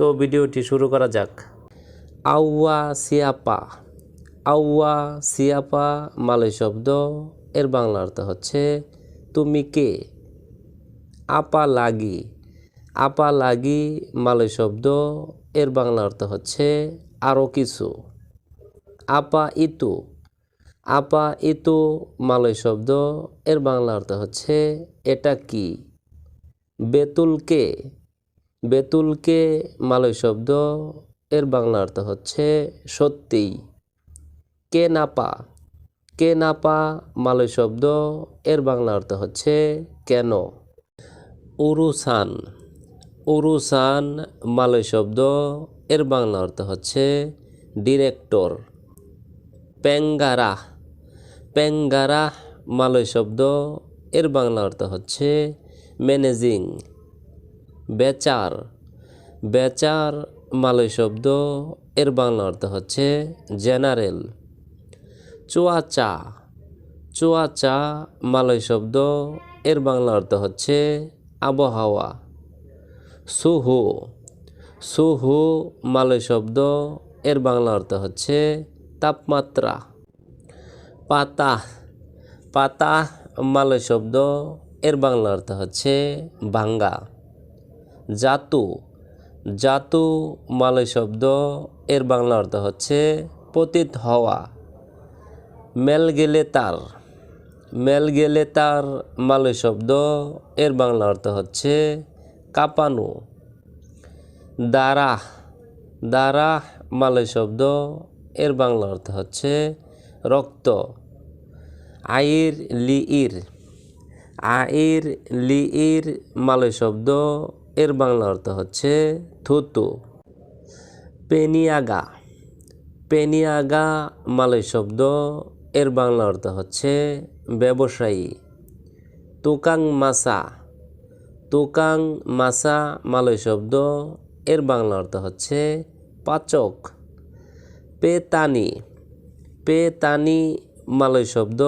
তো ভিডিওটি শুরু করা যাক। আউয়া সিয়াপা। আউয়া সিয়াপা মালয় শব্দ, এর বাংলা অর্থ হচ্ছে, তুমি কে? আপা লাগি আপা লাগি মালয় শব্দ, এর বাংলা অর্থ হচ্ছে আরও কিছু। আপা ইতু। আপা ইতু মালয় শব্দ, এর বাংলা অর্থ হচ্ছে, এটা কি? বেতুলকে বেতুলকে মালয় শব্দ, এর বাংলা অর্থ হচ্ছে সত্যিই কে নাপা কে নাপা মালয় শব্দ, এর বাংলা অর্থ হচ্ছে কেন। উরুসান উরুসান মালয় শব্দ, এর বাংলা অর্থ হচ্ছে ডিরেক্টর। প্যাঙ্গারা প্যাঙ্গারা মালয় শব্দ, এর বাংলা অর্থ হচ্ছে ম্যানেজিং। বেচার। বেচার মালয় শব্দ এর বাংলা অর্থ হচ্ছে জেনারেল। চুয়াচা। চুয়াচা মালয় শব্দ এর বাংলা অর্থ হচ্ছে আবহাওয়া। সুহু। সুহু মালয় শব্দ এর বাংলা অর্থ হচ্ছে তাপমাত্রা। পাতা পাতা মালয় শব্দ এর বাংলা অর্থ হচ্ছে ভাঙ্গা। জাতু। জাতু মালয় শব্দ, এর বাংলা অর্থ হচ্ছে পতিত হওয়া। মেল গেলে তার। মেল গেলে তার মালয় শব্দ, এর বাংলা অর্থ হচ্ছে কাঁপানো। দ্বারা দ্বারা মালয় শব্দ, এর বাংলা অর্থ হচ্ছে রক্ত। আইর, লিইর। আইর, লিইর মালয় শব্দ এর বাংলা অর্থ হচ্ছে থুতু। পেনিয়াগা। পেনিয়াগা মালয় শব্দ এর বাংলা অর্থ হচ্ছে ব্যবসায়ী। তোকাং মাসা তোকাং মাসা মালয় শব্দ এর বাংলা অর্থ হচ্ছে পাচক। পেতানি। পেতানি মালয় শব্দ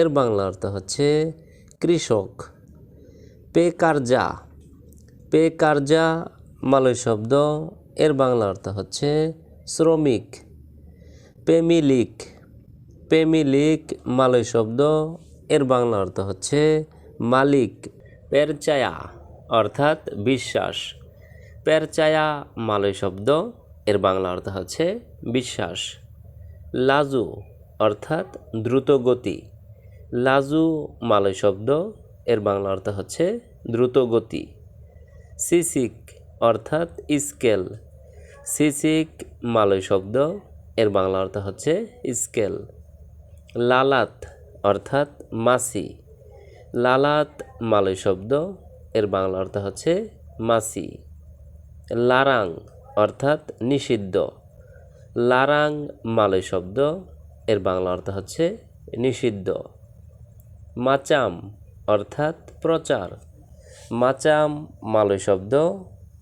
এর বাংলা অর্থ হচ্ছে কৃষক। পে কার্যা পে মালয় শব্দ, এর বাংলা অর্থ হচ্ছে শ্রমিক। পেমিলিক পেমিলিক মালয় শব্দ, এর বাংলা অর্থ হচ্ছে মালিক। পেরচায়া অর্থাৎ বিশ্বাস। পেরচায়া মালয় শব্দ, এর বাংলা অর্থ হচ্ছে বিশ্বাস। লাজু অর্থাৎ দ্রুত গতি। লাজু মালয় শব্দ, এর বাংলা অর্থ হচ্ছে দ্রুত গতি। সিসিক অর্থাৎ স্কেল। সিসিক মালয় শব্দ, এর বাংলা অর্থ হচ্ছে স্কেল। লালাত অর্থাৎ মাসি। লালাত মালয় শব্দ, এর বাংলা অর্থ হচ্ছে মাসি। লারাং অর্থাৎ নিষিদ্ধ। লারাং মালয় শব্দ, এর বাংলা অর্থ হচ্ছে নিষিদ্ধ। মাচাম অর্থাৎ প্রচার। মাচাম মালয় শব্দ,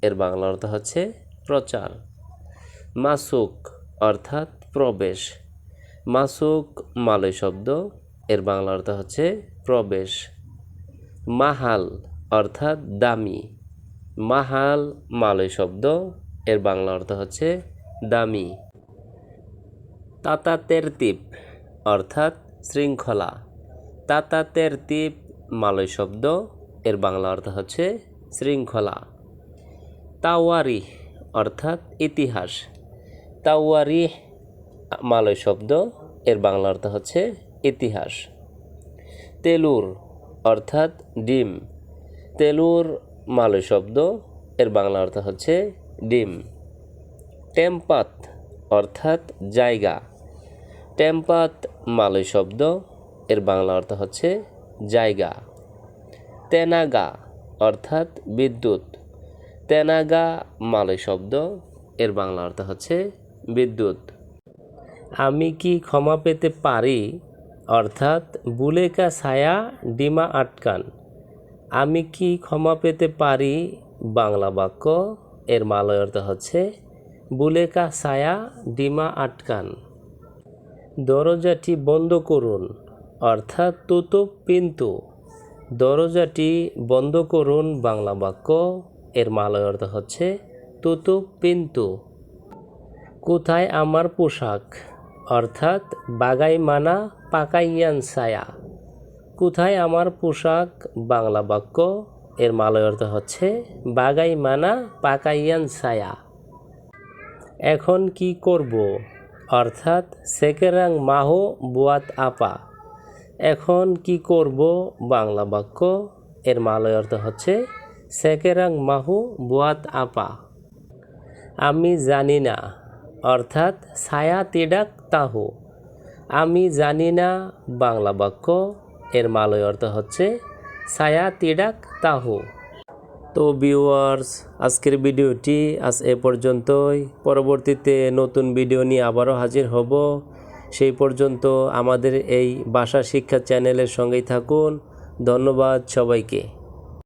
এর বাংলা অর্থ হচ্ছে প্রচার। মাসুক অর্থাৎ প্রবেশ। মাসুক মালয় শব্দ, এর বাংলা অর্থ হচ্ছে প্রবেশ। মাহাল অর্থাৎ দামি। মাহাল মালয় শব্দ, এর বাংলা অর্থ হচ্ছে দামি। তাতা তেরতিপ অর্থাৎ শৃঙ্খলা। তাতা তেরতিপ মালয় শব্দ এর বাংলা অর্থ হচ্ছে শৃঙ্খলা। তাওয়ারি অর্থাৎ ইতিহাস। তাওয়ারি মালয় শব্দ এর বাংলা অর্থ হচ্ছে ইতিহাস। তেলুর অর্থাৎ ডিম। তেলুর মালয় শব্দ এর বাংলা অর্থ হচ্ছে ডিম। টেম্পাত অর্থাৎ জায়গা। টেম্পাত মালয় শব্দ এর বাংলা অর্থ হচ্ছে জায়গা। তেনাগা, অর্থাৎ বিদ্যুৎ। তেনাগা মালয় শব্দ, এর বাংলা অর্থ হচ্ছে বিদ্যুৎ। আমি কি ক্ষমা পেতে পারি? অর্থাৎ বুলেকা ছায়া, ডিমা আটকান। আমি কি ক্ষমা পেতে পারি? বাংলা বাক্য, এর মালয় অর্থ হচ্ছে বুলেকা ছায়া, ডিমা আটকান। দরজাটি বন্ধ করুন, অর্থাৎ তুতু পিন্তু দরজাটি বন্ধ করুন বাংলা বাক্য। এর মালয় অর্থ হচ্ছে, তুতু পিন্তু। কোথায় আমার পোশাক? অর্থাৎ, বাগাই মানা পাকাইয়ান ছায়া। কোথায় আমার পোশাক? বাংলা বাক্য। এর মালয় অর্থ হচ্ছে, বাগাই মানা পাকাইয়ান ছায়া। এখন কি করব? অর্থাৎ, সেকেরাং মাহো বুয়াত আপা। এখন কি করব? বাংলা বাক্য। এর মালয় অর্থ হচ্ছে, সেকেরাং মাহু বুয়াত আপা। আমি জানি না, অর্থাৎ ছায়া তিডাক তাহু। আমি জানি না, বাংলা বাক্য। এর মালয় অর্থ হচ্ছে ছায়া তিডাক তাহু। তো ভিউয়ার্স, আজকের ভিডিওটি আজ এ পর্যন্তই। পরবর্তীতে নতুন ভিডিও নিয়ে আবারও হাজির হব। সেই পর্যন্ত আমাদের এই ভাষা শিক্ষা চ্যানেলের সঙ্গেই থাকুন। ধন্যবাদ সবাইকে।